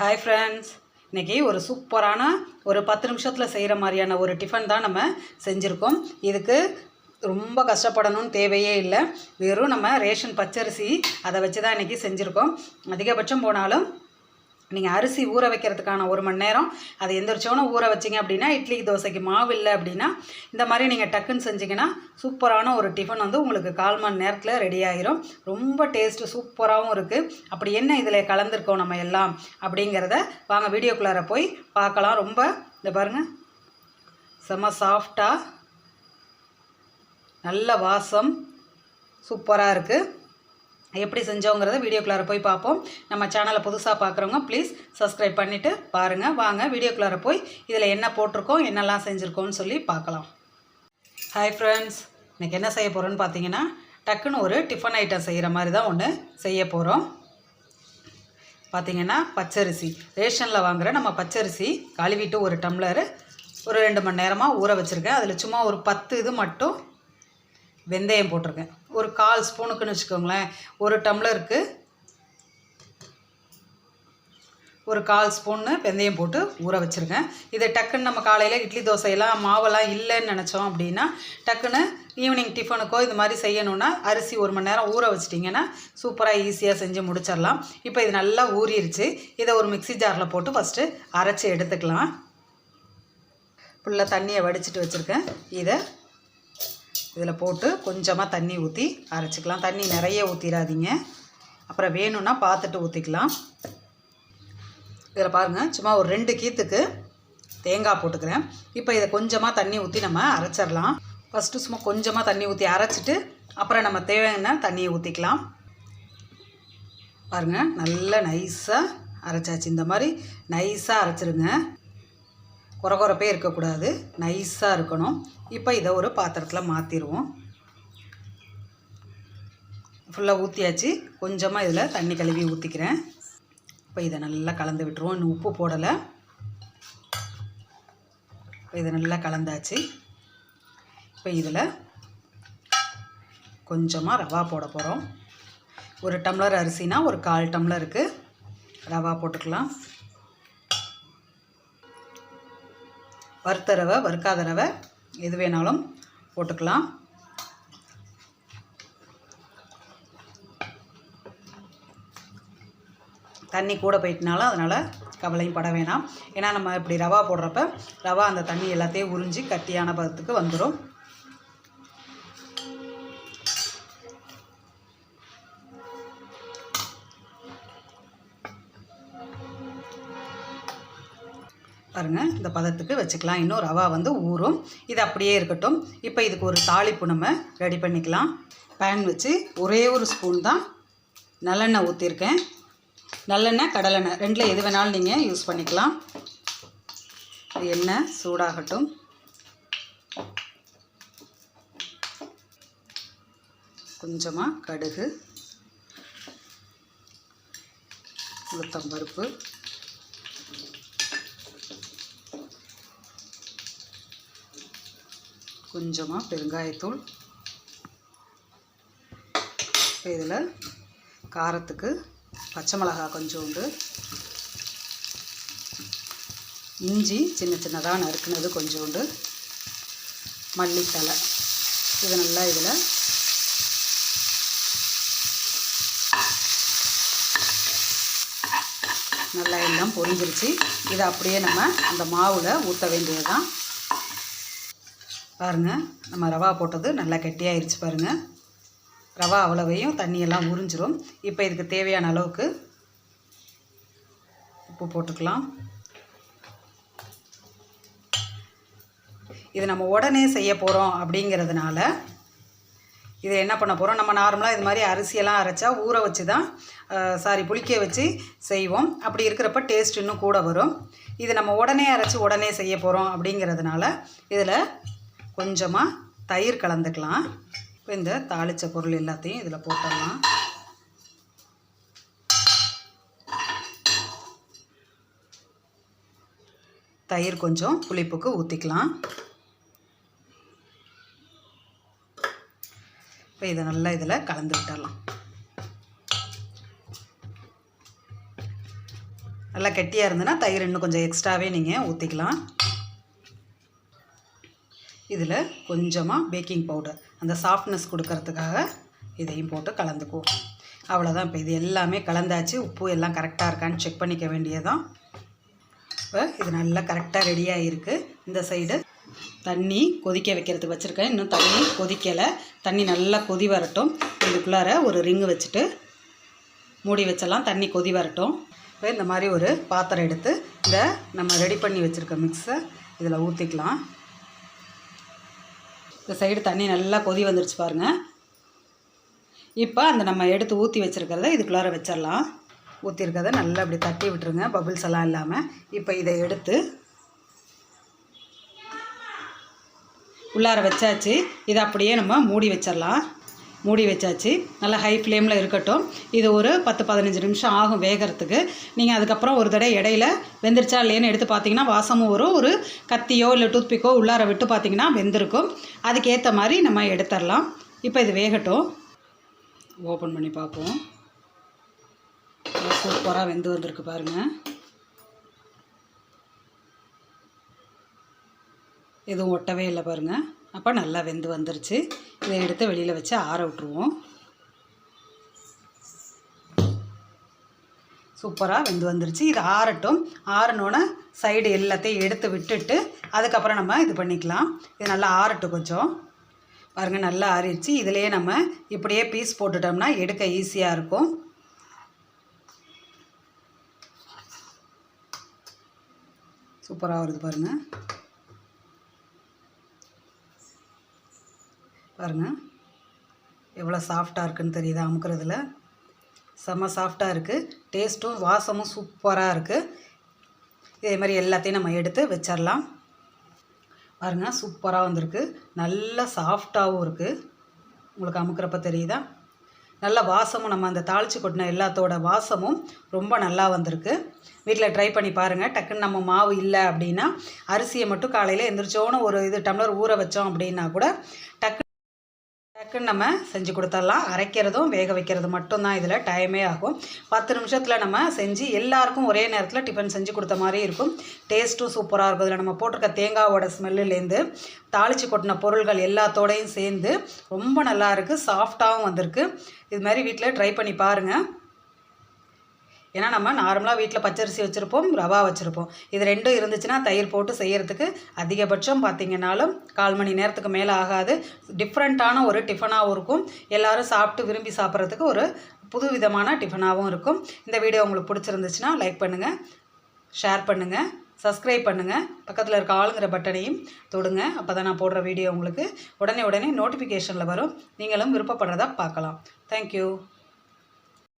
Hi friends இன்றைக்கி ஒரு சூப்பரான ஒரு பத்து நிமிஷத்தில் செய்கிற மாதிரியான ஒரு டிஃபன் தான் நம்ம செஞ்சுருக்கோம். இதுக்கு ரொம்ப கஷ்டப்படணும்னு தேவையே இல்லை. வெறும் நம்ம ரேஷன் பச்சரிசி அதை வச்சு தான் இன்றைக்கி செஞ்சுருக்கோம். அதிகபட்சம் போனாலும் நீங்கள் அரிசி ஊற வைக்கிறதுக்கான ஒரு மணி நேரம் அதை எந்திரிச்சோன்னே ஊற வச்சிங்க அப்படின்னா இட்லி தோசைக்கு மாவு இல்லை அப்படின்னா இந்த மாதிரி நீங்கள் டக்குன்னு செஞ்சிங்கன்னா சூப்பரான ஒரு டிஃபன் வந்து உங்களுக்கு கால் மணி நேரத்தில் ரெடி ஆகிரும் ரொம்ப டேஸ்ட்டு சூப்பராகவும் இருக்குது அப்படி என்ன இதில் கலந்துருக்கோம் நம்ம எல்லாம் அப்படிங்கிறத வாங்க வீடியோக்குள்ளார போய் பார்க்கலாம். ரொம்ப இந்த பாருங்கள் செம்ம சாஃப்டாக நல்ல வாசம் சூப்பராக இருக்குது எப்படி செஞ்சோங்கிறத வீடியோக்குள்ளார போய் பார்ப்போம். நம்ம சேனலை புதுசாக பார்க்குறவங்க ப்ளீஸ் சப்ஸ்கிரைப் பண்ணிவிட்டு பாருங்கள் வாங்க வீடியோக்குள்ளார போய் இதில் என்ன போட்டிருக்கோம் என்னெல்லாம் செஞ்சுருக்கோம்னு சொல்லி பார்க்கலாம். ஹாய் ஃப்ரெண்ட்ஸ் இன்றைக்கி என்ன செய்ய போகிறோன்னு பார்த்தீங்கன்னா டக்குன்னு ஒரு டிஃபன் ஐட்டம் செய்கிற மாதிரி தான் ஒன்று செய்ய போகிறோம் பார்த்தீங்கன்னா பச்சரிசி. ரேஷனில் வாங்குகிற நம்ம பச்சரிசி கழுவிட்டு ஒரு டம்ளர் ஒரு ரெண்டு மணி நேரமாக ஊற வச்சுருக்கேன். அதில் சும்மா ஒரு பத்து இது மட்டும் வெந்தயம் போட்டிருக்கேன். ஒரு கால் ஸ்பூனுக்குன்னு வச்சுக்கோங்களேன். ஒரு டம்ளருக்கு ஒரு கால் ஸ்பூன்னு வெந்தயம் போட்டு ஊற வச்சுருக்கேன். இதை டக்குன்னு நம்ம காலையில் இட்லி தோசையெல்லாம் மாவெல்லாம் இல்லைன்னு நினச்சோம் அப்படின்னா டக்குன்னு ஈவினிங் டிஃபனுக்கோ இது மாதிரி செய்யணுன்னா அரிசி ஒரு மணி நேரம் ஊற வச்சிட்டிங்கன்னா சூப்பராக ஈஸியாக செஞ்சு முடிச்சிடலாம். இப்போ இது நல்லா ஊறிடுச்சு இதை ஒரு மிக்சி ஜாரில் போட்டு ஃபஸ்ட்டு அரைச்சி எடுத்துக்கலாம். ஃபுல்லாக தண்ணியை வடிச்சிட்டு வச்சுருக்கேன். இதை இதில் போட்டு கொஞ்சமாக தண்ணி ஊற்றி அரைச்சிக்கலாம். தண்ணி நிறைய ஊற்றிடாதீங்க அப்புறம் வேணும்னா பார்த்துட்டு ஊற்றிக்கலாம் இதில் பாருங்கள் சும்மா ஒரு ரெண்டு கீத்துக்கு தேங்காய் போட்டுக்கிறேன். இப்போ இதை கொஞ்சமாக தண்ணி ஊற்றி நம்ம அரைச்சிடலாம். ஃபஸ்ட்டு சும்மா கொஞ்சமாக தண்ணி ஊற்றி அரைச்சிட்டு அப்புறம் நம்ம தேவையான தண்ணியை ஊற்றிக்கலாம். பாருங்கள் நல்லா நைஸாக அரைச்சாச்சு. இந்த மாதிரி நைஸாக அரைச்சிருங்க. குறகுறப்பே இருக்கக்கூடாது. நைஸாக இருக்கணும். இப்போ இதை ஒரு பாத்திரத்தில் மாற்றிடுவோம் ஃபுல்லாக ஊற்றியாச்சு கொஞ்சமாக இதில் தண்ணி கழுவி ஊற்றிக்கிறேன் இப்போ இதை நல்லா கலந்து விட்டுருவோம். இன்னும் உப்பு போடலை. இப்போ இதை நல்லா கலந்தாச்சு. இப்போ இதில் கொஞ்சமாக ரவா போட போகிறோம். ஒரு டம்ளர் அரிசினா ஒரு கால் டம்ளருக்கு ரவா போட்டுக்கலாம். வறுத்த ரவை வறுக்காத ரவை எது வேணாலும் போட்டுக்கலாம். தண்ணி கூட போயிட்டனால அதனால் கவலையும் பட வேணாம். ஏன்னா நம்ம இப்படி ரவா போடுறப்ப ரவா அந்த தண்ணி எல்லாத்தையும் உறிஞ்சி கட்டியான பதத்துக்கு வந்துடும் பாருங்கள் இந்த பதத்துக்கு வச்சுக்கலாம். இன்னும் ரவா வந்து ஊறும். இது அப்படியே இருக்கட்டும். இப்போ இதுக்கு ஒரு தாளிப்பு நம்ம ரெடி பண்ணிக்கலாம். பேன் வச்சு ஒரே ஒரு ஸ்பூன் தான் நல்லெண்ணெய் ஊற்றிருக்கேன் நல்லெண்ணெய் கடலெண்ணெய் ரெண்டில் எது வேணாலும் நீங்கள் யூஸ் பண்ணிக்கலாம். எண்ணெய் சூடாகட்டும். கொஞ்சமாக கடுகு உளுத்தம்பருப்பு கொஞ்சமாக பெருங்காயத்தூள். இப்போ இதில் காரத்துக்கு பச்சை மிளகா கொஞ்சோண்டு. இஞ்சி சின்ன சின்னதாக நறுக்குனது கொஞ்சோண்டு. மல்லித்தலை இது நல்லா இதில் நல்லா எல்லாம் பொரிஞ்சிருச்சு. இதை அப்படியே நம்ம அந்த மாவில் ஊற்ற வேண்டியது தான் பாருங்கள் நம்ம ரவா போட்டது நல்லா கெட்டியாயிருச்சு பாருங்கள் ரவா அவ்வளவையும் தண்ணியெல்லாம் உறிஞ்சிரும். இப்போ இதுக்கு தேவையான அளவுக்கு உப்பு போட்டுக்கலாம். இது நம்ம உடனே செய்ய போகிறோம் அப்படிங்கிறதுனால இதை என்ன பண்ண போகிறோம் நம்ம நார்மலாக இது மாதிரி அரிசியெல்லாம் அரைச்சா ஊற வச்சு தான் சாரி புளிக்க வச்சு செய்வோம். அப்படி இருக்கிறப்ப டேஸ்ட் இன்னும் கூட வரும். இது நம்ம உடனே அரைச்சி உடனே செய்ய போகிறோம் அப்படிங்கிறதுனால இதில் கொஞ்சமாக தயிர் கலந்துக்கலாம். இப்போ இந்த தாளித்த பொருள் எல்லாத்தையும் இதில் போட்டுடலாம் தயிர் கொஞ்சம் புளிப்புக்கு ஊற்றிக்கலாம் இப்போ இதை நல்லா இதில் கலந்து விட்டுடலாம் நல்லா கெட்டியாக இருந்ததுன்னா தயிர் இன்னும் கொஞ்சம் எக்ஸ்ட்ராவே நீங்கள் ஊற்றிக்கலாம் இதில் கொஞ்சமாக பேக்கிங் பவுடர் அந்த சாஃப்ட்னஸ் கொடுக்கறதுக்காக இதையும் போட்டு கலந்துக்குவோம் அவ்வளோதான் இப்போ இது எல்லாமே கலந்தாச்சு. உப்பு எல்லாம் கரெக்டாக இருக்கான்னு செக் பண்ணிக்க வேண்டியதான் இப்போ இது நல்லா கரெக்டாக ரெடியாக இருக்குது இந்த சைடு தண்ணி கொதிக்க வைக்கிறதுக்கு வச்சுருக்கேன். இன்னும் தண்ணி கொதிக்கலை. தண்ணி நல்லா கொதி வரட்டும். இதுக்குள்ளார ஒரு ரிங்கு வச்சுட்டு மூடி வச்சலாம். தண்ணி கொதி வரட்டும். இப்போ இந்த மாதிரி ஒரு பாத்திரம் எடுத்து இந்த நம்ம ரெடி பண்ணி வச்சுருக்க மிக்ஸை இதில் ஊற்றிக்கலாம் இந்த சைடு தண்ணி நல்லா கொதி வந்துருச்சு பாருங்கள் இப்போ அந்த நம்ம எடுத்து ஊற்றி வச்சுருக்கிறத இதுக்குள்ளார வச்சிடலாம் ஊற்றிருக்கிறத நல்லா அப்படி தட்டி விட்டுருங்க பபிள்ஸ் எல்லாம் இல்லாமல் இப்போ இதை எடுத்து உள்ளார வச்சாச்சு. இதை அப்படியே நம்ம மூடி வச்சிடலாம் மூடி வச்சாச்சு. நல்லா ஹை ஃப்ளேமில் இருக்கட்டும். இது ஒரு பத்து பதினஞ்சு நிமிஷம் ஆகும் வேகிறதுக்கு. நீங்கள் அதுக்கப்புறம் ஒரு தடவை இடையில வெந்துருச்சா இல்லையேன்னு எடுத்து பார்த்தீங்கன்னா வாசமும் வரும் ஒரு கத்தியோ இல்லை டூத்பிக்கோ உள்ளார விட்டு பார்த்தீங்கன்னா வெந்திருக்கும். அதுக்கேற்ற மாதிரி நம்ம எடுத்துடலாம் இப்போ இது வேகட்டும். ஓப்பன் பண்ணி பார்ப்போம் சூப்பராக வெந்து வந்திருக்கு பாருங்கள் எதுவும் ஒட்டவே இல்லை பாருங்கள் அப்போ நல்லா வெந்து வந்துருச்சு. இதை எடுத்து வெளியில் வச்சு ஆற விட்ருவோம் சூப்பராக வெந்து வந்துருச்சு. இது ஆறட்டும். ஆறினோன்னே சைடு எல்லாத்தையும் எடுத்து விட்டுட்டு அதுக்கப்புறம் நம்ம இது பண்ணிக்கலாம். இது நல்லா ஆறட்டும் கொஞ்சம். பாருங்கள் நல்லா ஆறிடுச்சு. இதிலையே நம்ம இப்படியே பீஸ் போட்டுட்டோம்னா எடுக்க ஈஸியாக இருக்கும். சூப்பராக வருது பாருங்கள் பாருங்கள் எவ்வளோ சாஃப்டாக இருக்குன்னு தெரியுதா அமுக்கிறதுல. செம்ம சாஃப்டாக இருக்குது டேஸ்ட்டும் வாசமும் சூப்பராக இருக்குது இதே மாதிரி எல்லாத்தையும் நம்ம எடுத்து வச்சிடலாம் பாருங்கள் சூப்பராக வந்திருக்கு. நல்லா சாஃப்டாகவும் இருக்குது உங்களுக்கு அமுக்கிறப்ப தெரியுதா? நல்ல வாசமும் நம்ம அந்த தாளித்து கொட்டின எல்லாத்தோட வாசமும் ரொம்ப நல்லா வந்திருக்கு. வீட்டில் ட்ரை பண்ணி பாருங்கள் டக்குன்னு நம்ம மாவு இல்லை அப்படின்னா அரிசியை மட்டும் காலையில் எந்திரிச்சோன்னு ஒரு இது டம்ளர் ஊற வச்சோம் அப்படின்னா கூட டக்கு டக்குன்னு நம்ம செஞ்சு கொடுத்துடலாம். அரைக்கிறதும் வேக வைக்கிறது மட்டும்தான் இதில் டைமே ஆகும். பத்து நிமிஷத்தில் நம்ம செஞ்சு எல்லாருக்கும் ஒரே நேரத்தில் டிஃபன் செஞ்சு கொடுத்த மாதிரி இருக்கும். டேஸ்ட்டும் சூப்பராக இருக்கும். இதில் நம்ம போட்டிருக்க தேங்காவோட ஸ்மெல்லுலேருந்து தாளித்து கொட்டின பொருள்கள் எல்லாத்தோடையும் சேர்ந்து ரொம்ப நல்லா இருக்குது சாஃப்டாகவும் வந்திருக்கு. இது மாதிரி வீட்டில் ட்ரை பண்ணி பாருங்கள் ஏன்னா நம்ம நார்மலாக வீட்டில் பச்சரிசி வச்சுருப்போம் ரவா வச்சுருப்போம். இது ரெண்டும் இருந்துச்சுன்னா தயிர் போட்டு செய்கிறதுக்கு அதிகபட்சம் பார்த்திங்கனாலும் கால் மணி நேரத்துக்கு மேலே ஆகாது. டிஃப்ரெண்ட்டான ஒரு டிஃபனாகவும் இருக்கும். எல்லோரும் சாப்பிட்டு விரும்பி சாப்பிட்றதுக்கு ஒரு புது விதமான டிஃபனாகவும் இருக்கும். இந்த வீடியோ உங்களுக்கு பிடிச்சிருந்துச்சுன்னா லைக் பண்ணுங்கள் ஷேர் பண்ணுங்கள் சப்ஸ்கிரைப் பண்ணுங்கள் பக்கத்தில் இருக்க ஆளுங்கிற பட்டனையும் தொடுங்க. அப்போ தான் நான் போடுற வீடியோ உங்களுக்கு உடனே உடனே நோட்டிஃபிகேஷனில் வரும். நீங்களும் விருப்பப்படுறதா பார்க்கலாம். தேங்க்யூ